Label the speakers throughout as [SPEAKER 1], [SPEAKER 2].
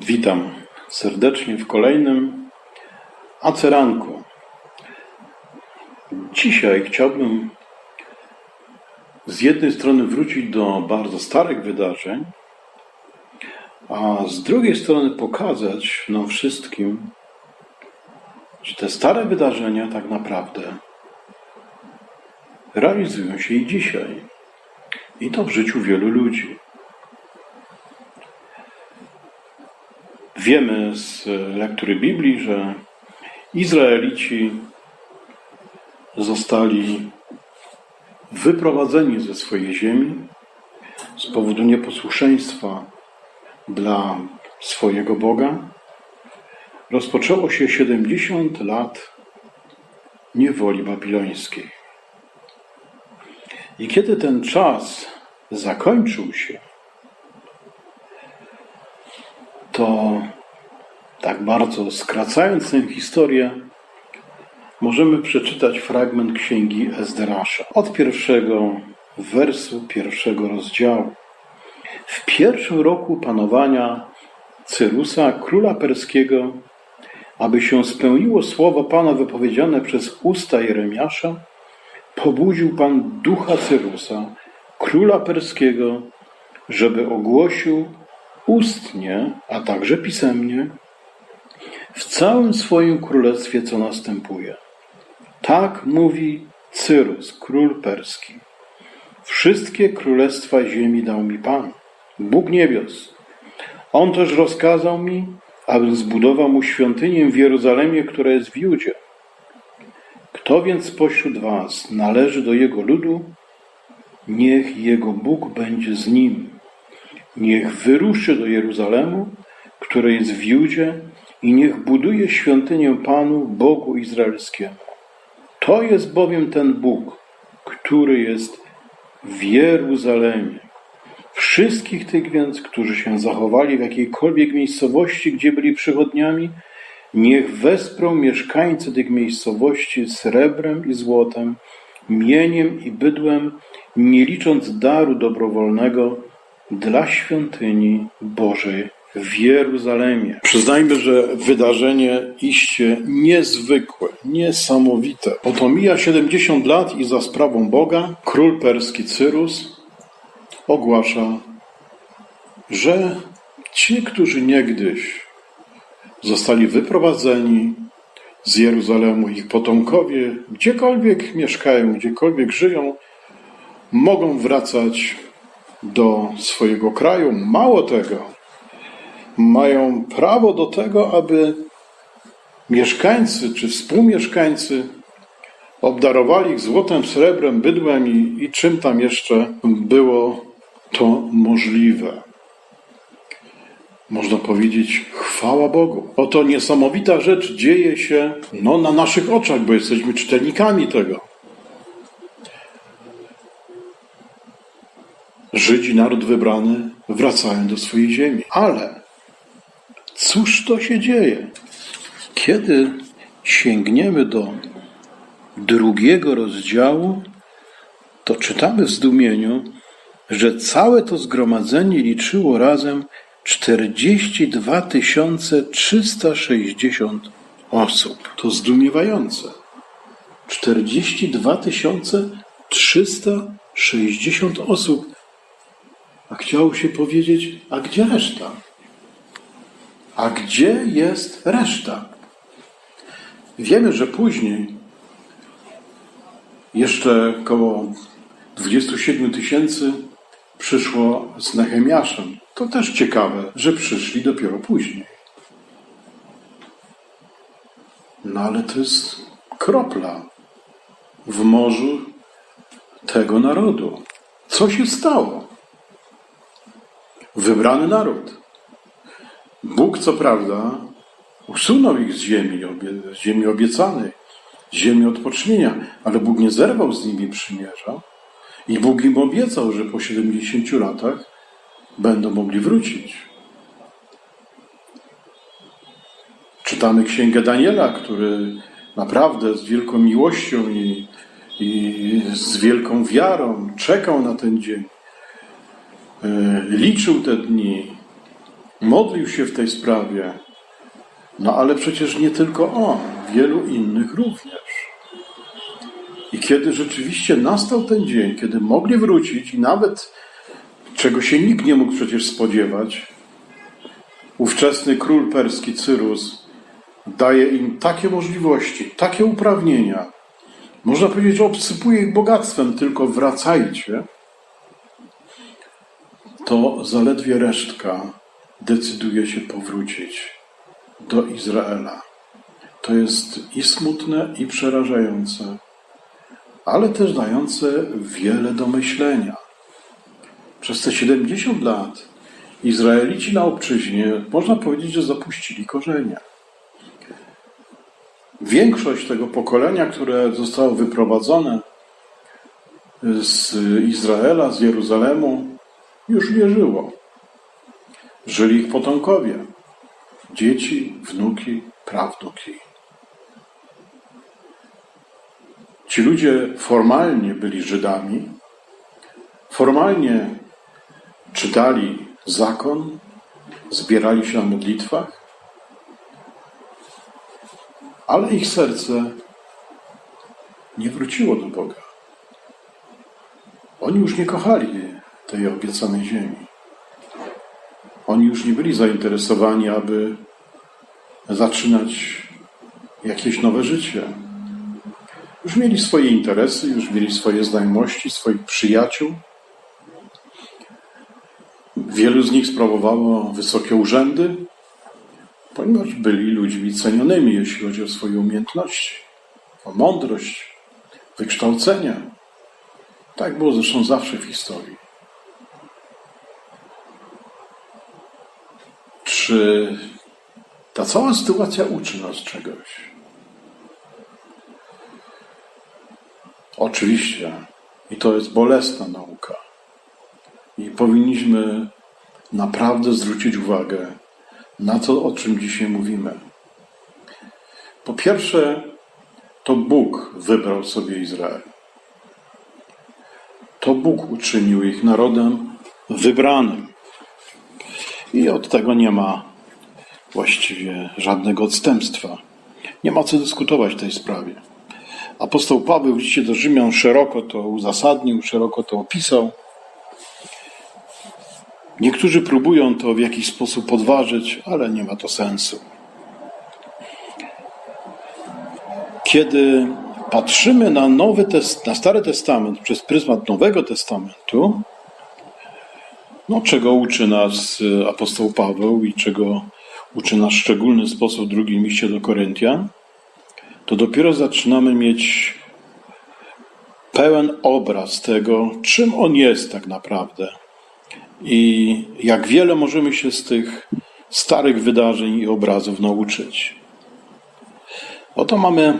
[SPEAKER 1] Witam serdecznie w kolejnym Aceranku. Dzisiaj chciałbym z jednej strony wrócić do bardzo starych wydarzeń, a z drugiej strony pokazać nam wszystkim, że te stare wydarzenia tak naprawdę realizują się i dzisiaj. I to w życiu wielu ludzi. Wiemy z lektury Biblii, że Izraelici zostali wyprowadzeni ze swojej ziemi z powodu nieposłuszeństwa dla swojego Boga. Rozpoczęło się 70 lat niewoli babilońskiej. I kiedy ten czas zakończył się, to tak bardzo skracając tę historię, możemy przeczytać fragment księgi Ezdrasza od pierwszego wersu pierwszego rozdziału. W pierwszym roku panowania Cyrusa, króla perskiego, aby się spełniło słowo Pana wypowiedziane przez usta Jeremiasza, pobudził Pan ducha Cyrusa, króla perskiego, żeby ogłosił ustnie, a także pisemnie, w całym swoim królestwie, co następuje. Tak mówi Cyrus, król perski. Wszystkie królestwa ziemi dał mi Pan, Bóg niebios. On też rozkazał mi, abym zbudował mu świątynię w Jerozolimie, która jest w Judzie. Kto więc spośród was należy do jego ludu, niech jego Bóg będzie z nim. Niech wyruszy do Jeruzalemu, które jest w Judzie, i niech buduje świątynię Panu, Bogu Izraelskiemu. To jest bowiem ten Bóg, który jest w Jeruzalemie. Wszystkich tych więc, którzy się zachowali w jakiejkolwiek miejscowości, gdzie byli przychodniami, niech wesprą mieszkańcy tych miejscowości srebrem i złotem, mieniem i bydłem, nie licząc daru dobrowolnego dla świątyni Bożej w Jeruzalemie. Przyznajmy, że wydarzenie iście niezwykłe, niesamowite. Oto mija 70 lat i za sprawą Boga król perski Cyrus ogłasza, że ci, którzy niegdyś zostali wyprowadzeni z Jeruzalemu, ich potomkowie, gdziekolwiek mieszkają, gdziekolwiek żyją, mogą wracać do swojego kraju. Mało tego, mają prawo do tego, aby mieszkańcy czy współmieszkańcy obdarowali ich złotem, srebrem, bydłem i, i czym tam jeszcze było to możliwe. Można powiedzieć, chwała Bogu. Oto niesamowita rzecz dzieje się no, na naszych oczach, bo jesteśmy czytelnikami tego. Żydzi, naród wybrany, wracają do swojej ziemi. Ale cóż to się dzieje? Kiedy sięgniemy do drugiego rozdziału, to czytamy w zdumieniu, że całe to zgromadzenie liczyło razem 42 360 osób. To zdumiewające. 42 360 osób. A chciało się powiedzieć, a gdzie reszta? A gdzie jest reszta? Wiemy, że później jeszcze około 27 tysięcy przyszło z Nehemiaszem. To też ciekawe, że przyszli dopiero później. No ale to jest kropla w morzu tego narodu. Co się stało? Wybrany naród. Bóg, co prawda, usunął ich z ziemi, z ziemi obiecanej, z ziemi odpocznienia, ale Bóg nie zerwał z nimi przymierza i Bóg im obiecał, że po 70 latach będą mogli wrócić. Czytamy Księgę Daniela, który naprawdę z wielką miłością i, i z wielką wiarą czekał na ten dzień. E, Liczył te dni, Modlił się w tej sprawie. No ale przecież nie tylko on, wielu innych również. I kiedy rzeczywiście nastał ten dzień, kiedy mogli wrócić i nawet czego się nikt nie mógł przecież spodziewać, ówczesny król perski Cyrus daje im takie możliwości, takie uprawnienia. Można powiedzieć, że obsypuje ich bogactwem, tylko wracajcie. To zaledwie resztka decyduje się powrócić do Izraela. To jest i smutne, i przerażające, ale też dające wiele do myślenia. Przez te 70 lat Izraelici na obczyźnie, można powiedzieć, że zapuścili korzenie. Większość tego pokolenia, które zostało wyprowadzone z Izraela, z Jeruzalemu, już nie żyło. Żyli ich potomkowie, dzieci, wnuki, prawnuki. Ci ludzie formalnie byli Żydami, formalnie czytali zakon, zbierali się na modlitwach, ale ich serce nie wróciło do Boga. Oni już nie kochali tej obiecanej ziemi. Oni już nie byli zainteresowani, aby zaczynać jakieś nowe życie. Już mieli swoje interesy, już mieli swoje znajomości, swoich przyjaciół. Wielu z nich sprawowało wysokie urzędy, ponieważ byli ludźmi cenionymi, jeśli chodzi o swoje umiejętności, o mądrość, wykształcenie. Tak było zresztą zawsze w historii. Czy ta cała sytuacja uczy nas czegoś? Oczywiście. I to jest bolesna nauka. I powinniśmy naprawdę zwrócić uwagę na to, o czym dzisiaj mówimy. Po pierwsze, to Bóg wybrał sobie Izrael. To Bóg uczynił ich narodem wybranym. I od tego nie ma właściwie żadnego odstępstwa. Nie ma co dyskutować w tej sprawie. Apostoł Paweł w liście do Rzymian szeroko to uzasadnił, szeroko to opisał. Niektórzy próbują to w jakiś sposób podważyć, ale nie ma to sensu. Kiedy patrzymy na, Nowy Test, na Stary Testament przez pryzmat Nowego Testamentu, no, czego uczy nas y, apostoł Paweł i czego uczy nas szczególny sposób w drugim liście do Koryntian, to dopiero zaczynamy mieć pełen obraz tego, czym on jest tak naprawdę i jak wiele możemy się z tych starych wydarzeń i obrazów nauczyć. Oto mamy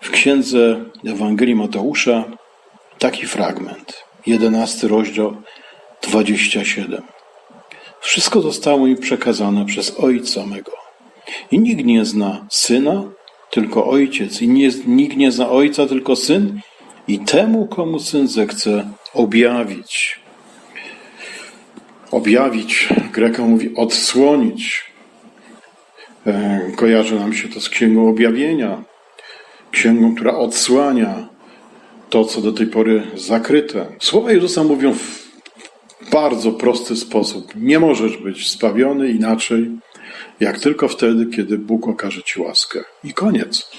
[SPEAKER 1] w księdze Ewangelii Mateusza taki fragment, jedenasty rozdział 27. Wszystko zostało mi przekazane przez Ojca mego. I nikt nie zna Syna, tylko Ojciec. I nie, nikt nie zna Ojca, tylko Syn. I temu, komu Syn zechce objawić. Objawić, Greka mówi odsłonić. E, kojarzy nam się to z Księgą Objawienia. Księgą, która odsłania to, co do tej pory zakryte. Słowa Jezusa mówią bardzo prosty sposób. Nie możesz być zbawiony inaczej, jak tylko wtedy, kiedy Bóg okaże ci łaskę. I koniec.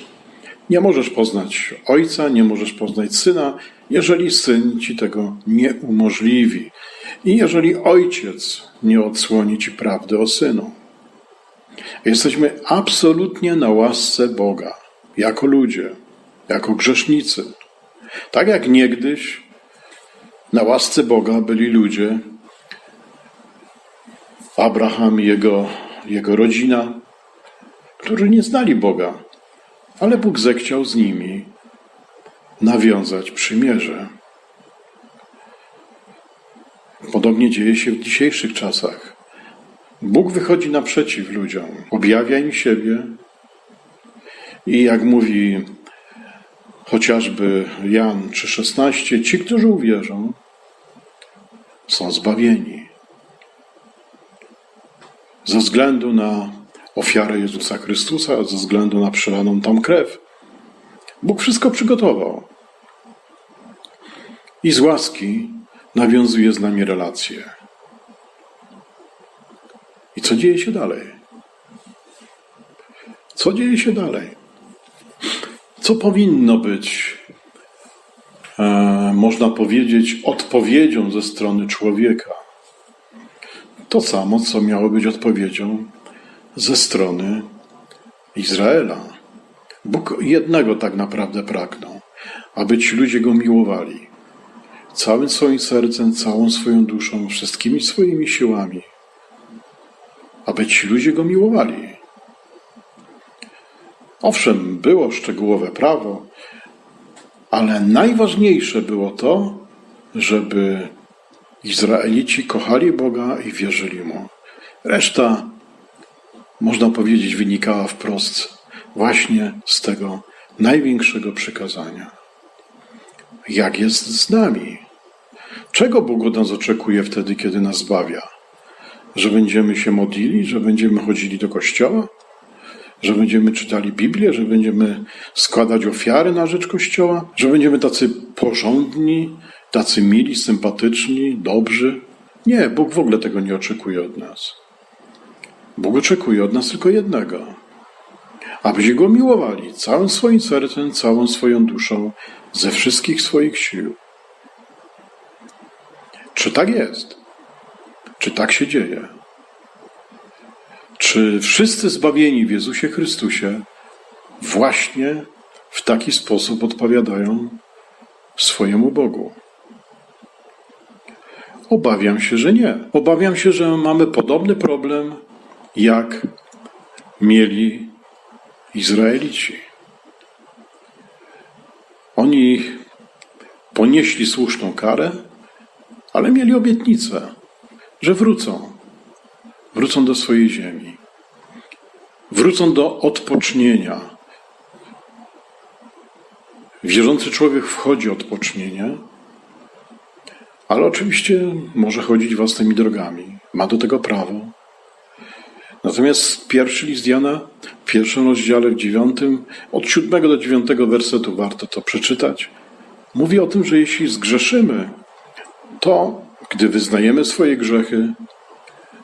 [SPEAKER 1] Nie możesz poznać Ojca, nie możesz poznać Syna, jeżeli Syn ci tego nie umożliwi. I jeżeli Ojciec nie odsłoni ci prawdy o Synu. Jesteśmy absolutnie na łasce Boga, jako ludzie, jako grzesznicy. Tak jak niegdyś na łasce Boga byli ludzie, Abraham i jego, jego rodzina, którzy nie znali Boga, ale Bóg zechciał z nimi nawiązać przymierze. Podobnie dzieje się w dzisiejszych czasach. Bóg wychodzi naprzeciw ludziom, objawia im siebie i jak mówi chociażby Jan 3,16, ci, którzy uwierzą, są zbawieni. ze względu na ofiarę Jezusa Chrystusa, ze względu na przelaną tam krew. Bóg wszystko przygotował. I z łaski nawiązuje z nami relacje. I co dzieje się dalej? Co dzieje się dalej? Co powinno być, e, można powiedzieć, odpowiedzią ze strony człowieka? To samo, co miało być odpowiedzią ze strony Izraela. Bóg jednego tak naprawdę pragnął, aby ci ludzie go miłowali całym swoim sercem, całą swoją duszą, wszystkimi swoimi siłami, aby ci ludzie go miłowali. Owszem, było szczegółowe prawo, ale najważniejsze było to, żeby Izraelici kochali Boga i wierzyli Mu. Reszta, można powiedzieć, wynikała wprost właśnie z tego największego przykazania. Jak jest z nami? Czego Bóg od nas oczekuje wtedy, kiedy nas zbawia? Że będziemy się modlili, że będziemy chodzili do kościoła? Że będziemy czytali Biblię, że będziemy składać ofiary na rzecz Kościoła, że będziemy tacy porządni, tacy mili, sympatyczni, dobrzy. Nie, Bóg w ogóle tego nie oczekuje od nas. Bóg oczekuje od nas tylko jednego: abyśmy Go miłowali całym swoim sercem, całą swoją duszą, ze wszystkich swoich sił. Czy tak jest? Czy tak się dzieje? Czy wszyscy zbawieni w Jezusie Chrystusie właśnie w taki sposób odpowiadają swojemu Bogu? Obawiam się, że nie. Obawiam się, że mamy podobny problem, jak mieli Izraelici. Oni ponieśli słuszną karę, ale mieli obietnicę, że wrócą. Wrócą do swojej ziemi. Wrócą do odpocznienia. Wierzący człowiek wchodzi odpocznienie, ale oczywiście może chodzić własnymi drogami. Ma do tego prawo. Natomiast pierwszy list Jana, w pierwszym rozdziale, w dziewiątym, od siódmego do dziewiątego wersetu warto to przeczytać. Mówi o tym, że jeśli zgrzeszymy, to gdy wyznajemy swoje grzechy,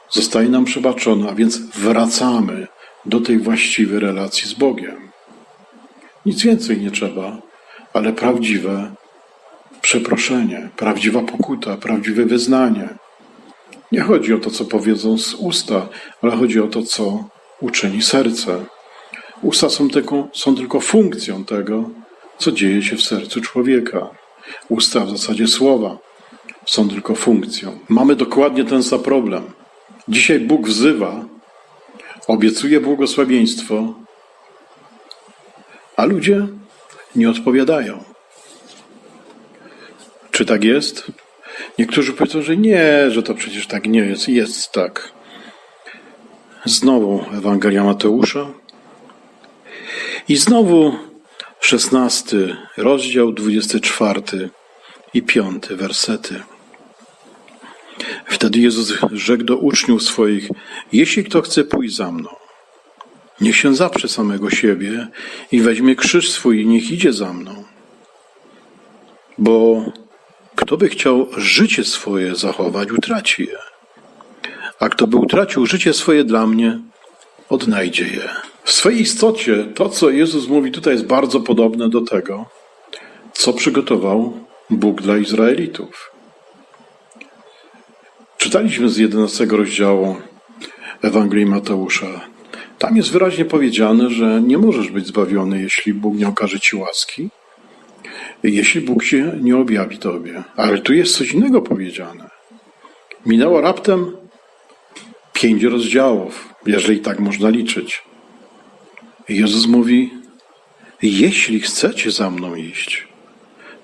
[SPEAKER 1] zostaje nam przebaczone, a więc wracamy do tej właściwej relacji z Bogiem. Nic więcej nie trzeba, ale prawdziwe przeproszenie, prawdziwa pokuta, prawdziwe wyznanie. Nie chodzi o to, co powiedzą z usta, ale chodzi o to, co uczyni serce. Usta są tylko, są tylko funkcją tego, co dzieje się w sercu człowieka. Usta, w zasadzie słowa, są tylko funkcją. Mamy dokładnie ten sam problem. Dzisiaj Bóg wzywa, obiecuje błogosławieństwo, a ludzie nie odpowiadają. Czy tak jest? Niektórzy powiedzą, że nie, że to przecież tak nie jest. Jest tak. Znowu Ewangelia Mateusza. I znowu szesnasty rozdział, dwudziesty czwarty i piąty wersety. Wtedy Jezus rzekł do uczniów swoich: Jeśli kto chce pójść za mną, niech się zaprze samego siebie i weźmie krzyż swój i niech idzie za mną. Bo kto by chciał życie swoje zachować, utraci je. A kto by utracił życie swoje dla mnie, odnajdzie je. W swojej istocie to, co Jezus mówi tutaj, jest bardzo podobne do tego, co przygotował Bóg dla Izraelitów. Czytaliśmy z 11 rozdziału Ewangelii Mateusza. Tam jest wyraźnie powiedziane, że nie możesz być zbawiony, jeśli Bóg nie okaże ci łaski, jeśli Bóg się nie objawi tobie. Ale tu jest coś innego powiedziane. Minęło raptem pięć rozdziałów, jeżeli tak można liczyć. Jezus mówi: Jeśli chcecie za mną iść,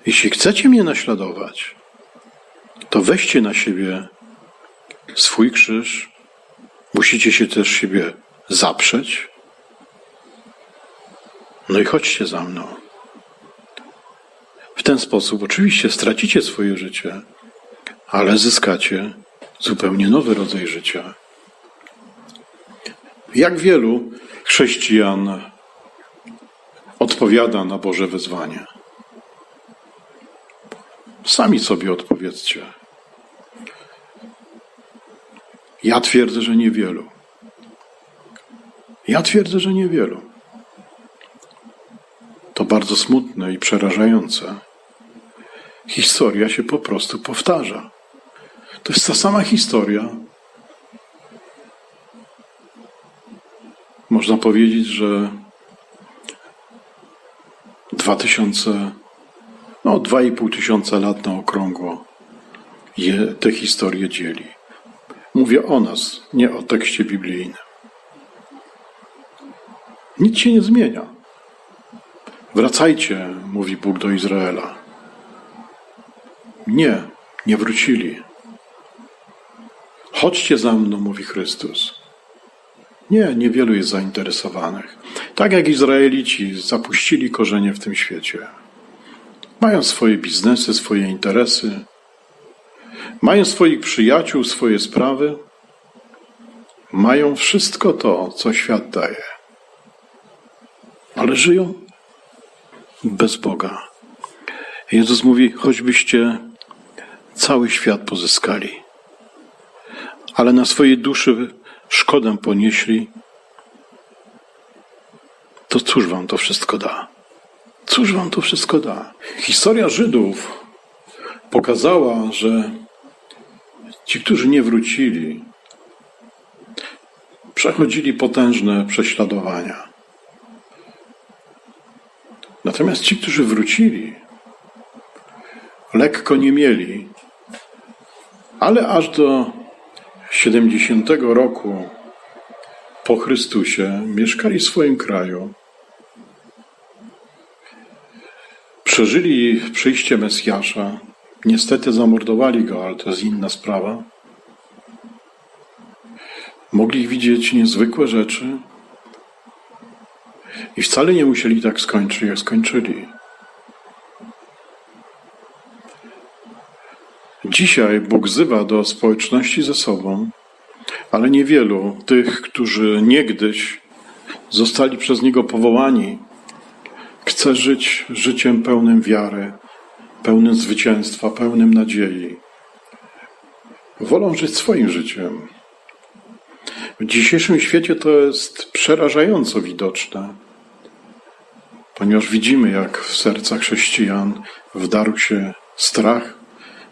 [SPEAKER 1] jeśli chcecie mnie naśladować, to weźcie na siebie swój krzyż. Musicie się też siebie zaprzeć. No i chodźcie za mną. W ten sposób oczywiście stracicie swoje życie, ale zyskacie zupełnie nowy rodzaj życia.
[SPEAKER 2] Jak wielu chrześcijan odpowiada na Boże wezwanie? Sami sobie odpowiedzcie. Ja twierdzę, że niewielu. Ja twierdzę, że niewielu. To bardzo smutne i przerażające. Historia się po prostu powtarza. To jest ta sama historia. Można powiedzieć, że 2000, no 2,5 tysiąca lat na okrągło je, te historie dzieli. Mówię o nas, nie o tekście biblijnym. Nic się nie zmienia. Wracajcie, mówi Bóg do Izraela. Nie, nie wrócili. Chodźcie za mną, mówi Chrystus. Nie, niewielu jest zainteresowanych. Tak jak Izraelici zapuścili korzenie w tym świecie. Mają swoje biznesy, swoje interesy, mają swoich przyjaciół, swoje sprawy, mają wszystko to, co świat daje. Ale żyją bez Boga. Jezus mówi: choćbyście cały świat pozyskali, ale na swojej duszy szkodę ponieśli, to cóż wam to wszystko da? Cóż wam to wszystko da? Historia Żydów pokazała, że ci, którzy nie wrócili, przechodzili potężne prześladowania. Natomiast ci, którzy wrócili, lekko nie mieli, ale aż do 70 roku po Chrystusie mieszkali w swoim kraju. Przeżyli przyjście Mesjasza. Niestety zamordowali go, ale to jest inna sprawa. Mogli widzieć niezwykłe rzeczy i wcale nie musieli tak skończyć, jak skończyli. Dzisiaj Bóg wzywa do społeczności ze sobą, ale niewielu tych, którzy niegdyś zostali przez Niego powołani, chce żyć życiem pełnym wiary, pełnym zwycięstwa, pełnym nadziei. Wolą żyć swoim życiem. W dzisiejszym świecie to jest przerażająco widoczne, ponieważ widzimy, jak w sercach chrześcijan wdarł się strach,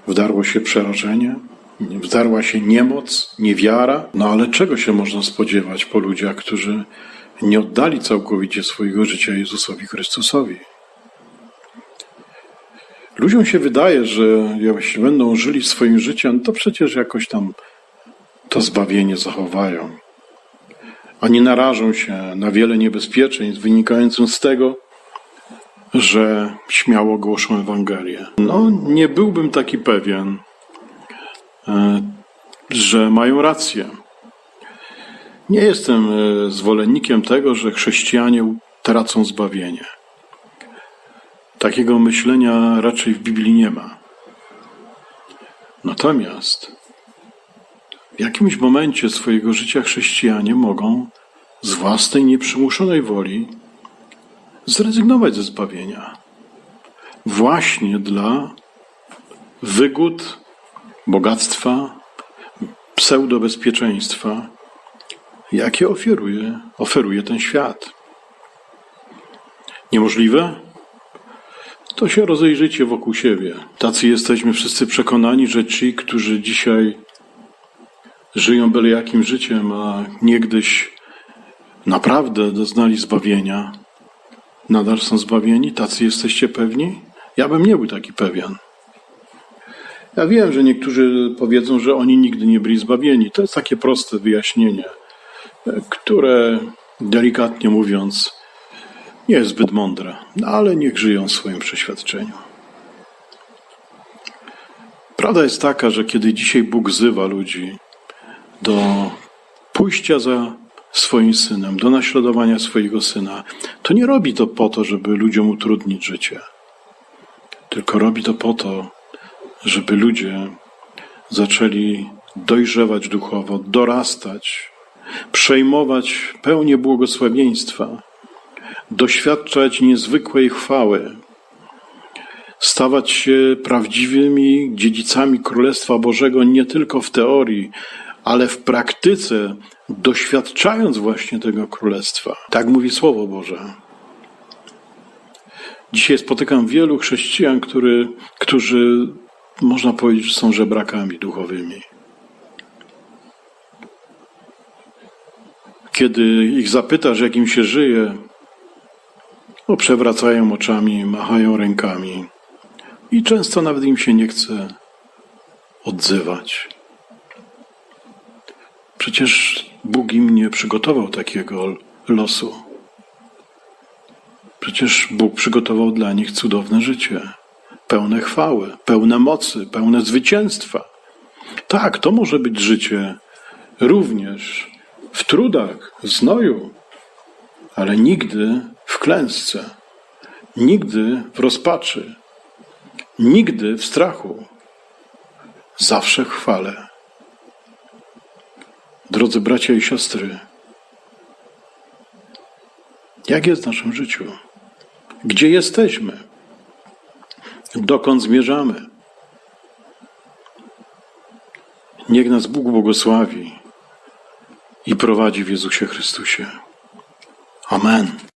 [SPEAKER 2] wdarło się przerażenie, wdarła się niemoc, niewiara. No ale czego się można spodziewać po ludziach, którzy nie oddali całkowicie swojego życia Jezusowi Chrystusowi? Ludziom się wydaje, że jeśli będą żyli swoim życiem, to przecież jakoś tam to zbawienie zachowają. A nie narażą się na wiele niebezpieczeństw wynikających z tego, że śmiało głoszą Ewangelię. No, nie byłbym taki pewien, e, że mają rację. Nie jestem e, zwolennikiem tego, że chrześcijanie tracą zbawienie. Takiego myślenia raczej w Biblii nie ma. Natomiast w jakimś momencie swojego życia chrześcijanie mogą z własnej nieprzymuszonej woli zrezygnować ze zbawienia. Właśnie dla wygód, bogactwa, pseudobezpieczeństwa, jakie oferuje, oferuje ten świat. Niemożliwe? To się rozejrzyjcie wokół siebie. Tacy jesteśmy wszyscy przekonani, że ci, którzy dzisiaj żyją byle jakim życiem, a niegdyś naprawdę doznali zbawienia, nadal są zbawieni? Tacy jesteście pewni? Ja bym nie był taki pewien. Ja wiem, że niektórzy powiedzą, że oni nigdy nie byli zbawieni. To jest takie proste wyjaśnienie, które delikatnie mówiąc nie jest zbyt mądre, no ale niech żyją w swoim przeświadczeniu. Prawda jest taka, że kiedy dzisiaj Bóg wzywa ludzi do pójścia za swoim synem, do naśladowania swojego syna, to nie robi to po to, żeby ludziom utrudnić życie, tylko robi to po to, żeby ludzie zaczęli dojrzewać duchowo, dorastać przejmować pełnię błogosławieństwa, doświadczać niezwykłej chwały, stawać się prawdziwymi dziedzicami Królestwa Bożego nie tylko w teorii, ale w praktyce, doświadczając właśnie tego Królestwa. Tak mówi Słowo Boże. Dzisiaj spotykam wielu chrześcijan, który, którzy można powiedzieć, że są żebrakami duchowymi. Kiedy ich zapytasz, jak im się żyje, no przewracają oczami, machają rękami i często nawet im się nie chce odzywać. Przecież Bóg im nie przygotował takiego losu. Przecież Bóg przygotował dla nich cudowne życie, pełne chwały, pełne mocy, pełne zwycięstwa. Tak, to może być życie również w trudach, w znoju, ale nigdy w klęsce, nigdy w rozpaczy, nigdy w strachu. Zawsze chwale. Drodzy bracia i siostry, jak jest w naszym życiu? Gdzie jesteśmy? Dokąd zmierzamy? Niech nas Bóg błogosławi i prowadzi w Jezusie Chrystusie. Amen.